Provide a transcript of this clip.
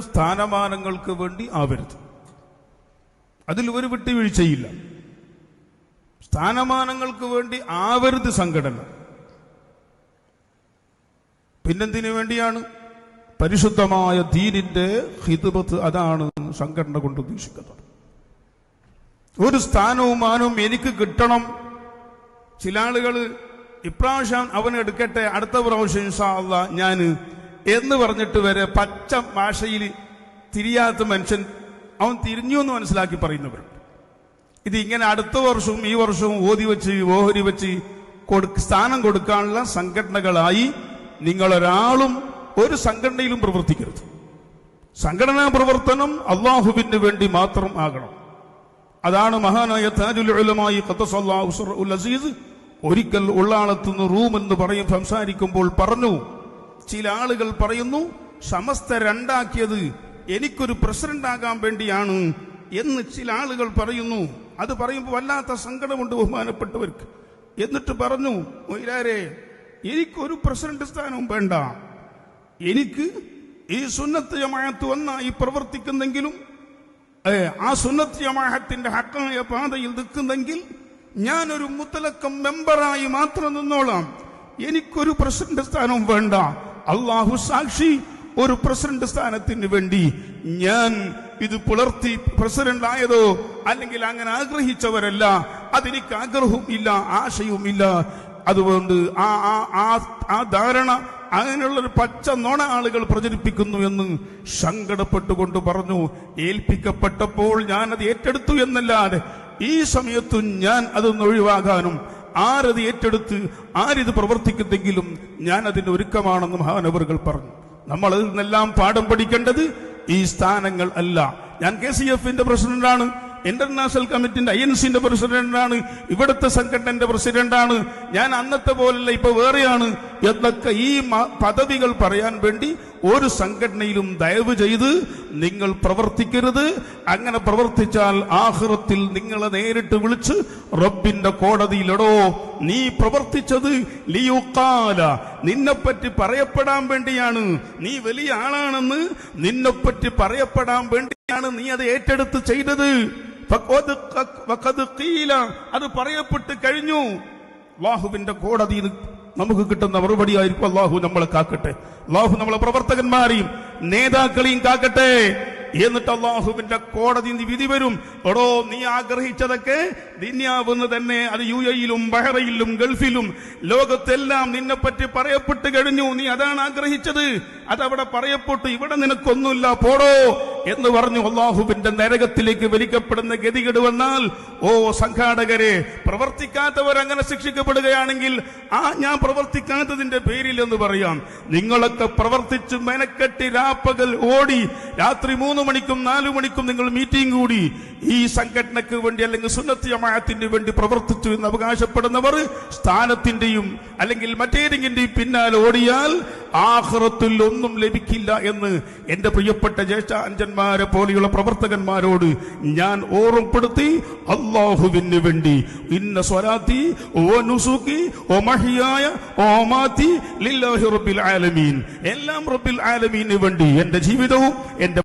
സ്ഥാനമാനങ്ങൾക്ക് വേണ്ടി ആവരുത്. അതിൽ ഒരു വിട്ടുവീഴ്ചയില്ല. സ്ഥാനമാനങ്ങൾക്ക് വേണ്ടി ആവരുത് സംഘടന. പിന്നെന്തിനു വേണ്ടിയാണ്? പരിശുദ്ധമായ ദീനിന്റെ ഹിതുബത്ത് അതാണ് സംഘടന കൊണ്ട് ഉദ്ദേശിക്കുന്നത്. ഒരു സ്ഥാനവും മാനവും എനിക്ക് കിട്ടണം. ചില ആളുകൾ ഇപ്രാവശ്യം അവൻ എടുക്കട്ടെ അടുത്ത പ്രാവശ്യം ഇൻഷാ ഞാൻ എന്ന് പറഞ്ഞിട്ട് വരെ പച്ച ഭാഷയിൽ തിരിയാത്ത മനുഷ്യൻ അവൻ തിരിഞ്ഞു എന്ന് മനസ്സിലാക്കി പറയുന്നവരുണ്ട്. ഇത് ഇങ്ങനെ അടുത്ത വർഷവും ഈ വർഷവും ഓതി വെച്ച് ഓഹരി വെച്ച് കൊടു- സ്ഥാനം കൊടുക്കാനുള്ള സംഘടനകളായി നിങ്ങളൊരാളും ഒരു സംഘടനയിലും പ്രവർത്തിക്കരുത്. സംഘടനാ പ്രവർത്തനം അള്ളാഹുവിന് വേണ്ടി മാത്രം ആകണം. അതാണ് മഹാനായ താജുൽ ഉലമായി അസീസ് ഒരിക്കൽ ഉള്ളാളത്തുനിന്ന് റൂം എന്ന് പറയും സംസാരിക്കുമ്പോൾ പറഞ്ഞു ചില ആളുകൾ പറയുന്നു സമസ്ത രണ്ടാക്കിയത് എനിക്കൊരു പ്രസിഡന്റ് ആകാൻ വേണ്ടിയാണ് എന്ന് ചില ആളുകൾ പറയുന്നു. അത് പറയുമ്പോൾ വല്ലാത്ത സങ്കടമുണ്ട് ബഹുമാനപ്പെട്ടവർക്ക്. എന്നിട്ട് പറഞ്ഞു മൊയ്ലാരെ എനിക്കൊരു പ്രസിഡന്റ് സ്ഥാനവും വേണ്ട. എനിക്ക് ഈ സുന്നത്ത് ജമാഅത്ത് ഒന്നായി പ്രവർത്തിക്കുന്നെങ്കിലും ആ സുന്നത്ത് ജമാഅത്തിന്റെ ഹക്കായ പാതയിൽ നിൽക്കുന്നെങ്കിൽ ഞാനൊരു മുത്തലക്കം മെമ്പറായി മാത്രം നിന്നോളാം. എനിക്കൊരു പ്രസിഡന്റ് സ്ഥാനവും വേണ്ട. അള്ളാഹു സാക്ഷി ഒരു പ്രസിഡന്റ് സ്ഥാനത്തിന് വേണ്ടി ഞാൻ ഇത് പുലർത്തി പ്രസിഡന്റ് ആയതോ അല്ലെങ്കിൽ അങ്ങനെ ആഗ്രഹിച്ചവരല്ല. അതെനിക്ക് ആഗ്രഹവും ഇല്ല ആശയവും ഇല്ല. അതുകൊണ്ട് ആ ആ ആ- ധാരണ അങ്ങനെയുള്ള ഒരു പച്ച നോണ ആളുകൾ പ്രചരിപ്പിക്കുന്നു എന്ന് സങ്കടപ്പെട്ടുകൊണ്ട് പറഞ്ഞു. ഏൽപ്പിക്കപ്പെട്ടപ്പോൾ ഞാൻ അത് ഏറ്റെടുത്തു എന്നല്ലാതെ ഈ സമയത്തും ഞാൻ അതൊന്ന് ഒഴിവാകാനും ആരത് ഏറ്റെടുത്ത് ആരിത് പ്രവർത്തിക്കുന്നെങ്കിലും ഞാൻ അതിന് ഒരുക്കമാണെന്ന് മഹാനവറുകൾ പറഞ്ഞു. നമ്മൾ അതിൽ നിന്നെല്ലാം പാഠം പഠിക്കേണ്ടത് ഈ സ്ഥാനങ്ങൾ അല്ല. ഞാൻ കെ സി എഫിന്റെ പ്രസിഡന്റാണ്. ഇന്റർനാഷണൽ കമ്മിറ്റിന്റെ ഐ എൻ സിന്റെ പ്രസിഡന്റാണ്. ഇവിടുത്തെ സംഘടനന്റെ പ്രസിഡന്റാണ്. ഞാൻ അന്നത്തെ പോലല്ല ഇപ്പൊ വേറെയാണ്. എന്നൊക്കെ ഈ പദവികൾ പറയാൻ വേണ്ടി ഒരു സംഘടനയിലും ദയവ് ചെയ്ത് നിങ്ങൾ പ്രവർത്തിക്കരുത്. അങ്ങനെ പ്രവർത്തിച്ചാൽ ആഹൃത്തിൽ നിങ്ങളെ നേരിട്ട് വിളിച്ച് റബ്ബിന്റെ കോടതിയിലടോ നീ പ്രവർത്തിച്ചത് ലിയുക്കാല നിന്നെപ്പറ്റി പറയപ്പെടാൻ വേണ്ടിയാണ്. നീ വലിയ ആളാണെന്ന് നിന്നെപ്പറ്റി പറയപ്പെടാൻ വേണ്ടിയാണ് നീ അത് ഏറ്റെടുത്ത് ചെയ്തത്. അത് പറയപ്പെട്ട് കഴിഞ്ഞു. അള്ളാഹുവിന്റെ കോടതി നമുക്ക് കിട്ടുന്ന മറുപടി ആയിരിക്കും അള്ളാഹു നമ്മളെ കാക്കട്ടെ. അള്ളാഹു നമ്മളെ പ്രവർത്തകന്മാരെയും നേതാക്കളെയും കാക്കട്ടെ. എന്നിട്ട് അള്ളാഹുവിന്റെ കോടതി വിധി വരും. എടോ നീ ആഗ്രഹിച്ചതൊക്കെ ദിന്യാവുന്ന തന്നെ. അത് യു എയിലും ബഹ്റയിലും ഗൾഫിലും. ലോകത്തെല്ലാം നിന്നെ പറ്റി പറയപ്പെട്ട് കഴിഞ്ഞു. നീ അതാണ് ആഗ്രഹിച്ചത്. അതവിടെ പറയപ്പെട്ടു. ഇവിടെ നിനക്കൊന്നുമില്ല. പോടോ. എന്ന് പറഞ്ഞു അള്ളാഹുവിന്റെ നരകത്തിലേക്ക് വലിക്കപ്പെടുന്ന ഗതികേട് വന്നാൽ ഓ സംഘാടകരെ പ്രവർത്തിക്കാത്തവർ അങ്ങനെ ശിക്ഷിക്കപ്പെടുകയാണെങ്കിൽ ആ ഞാൻ പ്രവർത്തിക്കാത്തതിന്റെ പേരിൽ എന്ന് പറയാം. നിങ്ങളൊക്കെ പ്രവർത്തിച്ച് മെനക്കെട്ടി രാപ്പകൽ ഓടി രാത്രി മൂന്ന് മണിക്കും നാലു മണിക്കും നിങ്ങൾ മീറ്റിംഗ് കൂടി. ഈ സംഘടനക്ക് വേണ്ടി അല്ലെങ്കിൽ സുന്നത്തി ജമാഅത്തിന് വേണ്ടി പ്രവർത്തിച്ചു എന്ന് അവകാശപ്പെടുന്നവർ സ്ഥാനത്തിന്റെയും അല്ലെങ്കിൽ മറ്റേതെങ്കിന്റെയും പിന്നാലെ ഓടിയാൽ ആഹ്റത്തിൽ ഒന്നും ലഭിക്കില്ല എന്ന് എന്റെ പ്രിയപ്പെട്ട ജ്യേഷ്ഠ അഞ്ചന്മാരെ പോലെയുള്ള പ്രവർത്തകന്മാരോട് ഞാൻ ഓർമ്മപ്പെടുത്തി അള്ളാഹുവിന് വേണ്ടി. ഇന്ന സ്വരാത്തി ഓ നുസുക്കി ഓ മഹിയായ ഓ ലില്ലാഹി റബ്ബിൽ ആലമീൻ. എല്ലാം റബ്ബിൽ ആലമീന് വേണ്ടി. എന്റെ ജീവിതവും എന്റെ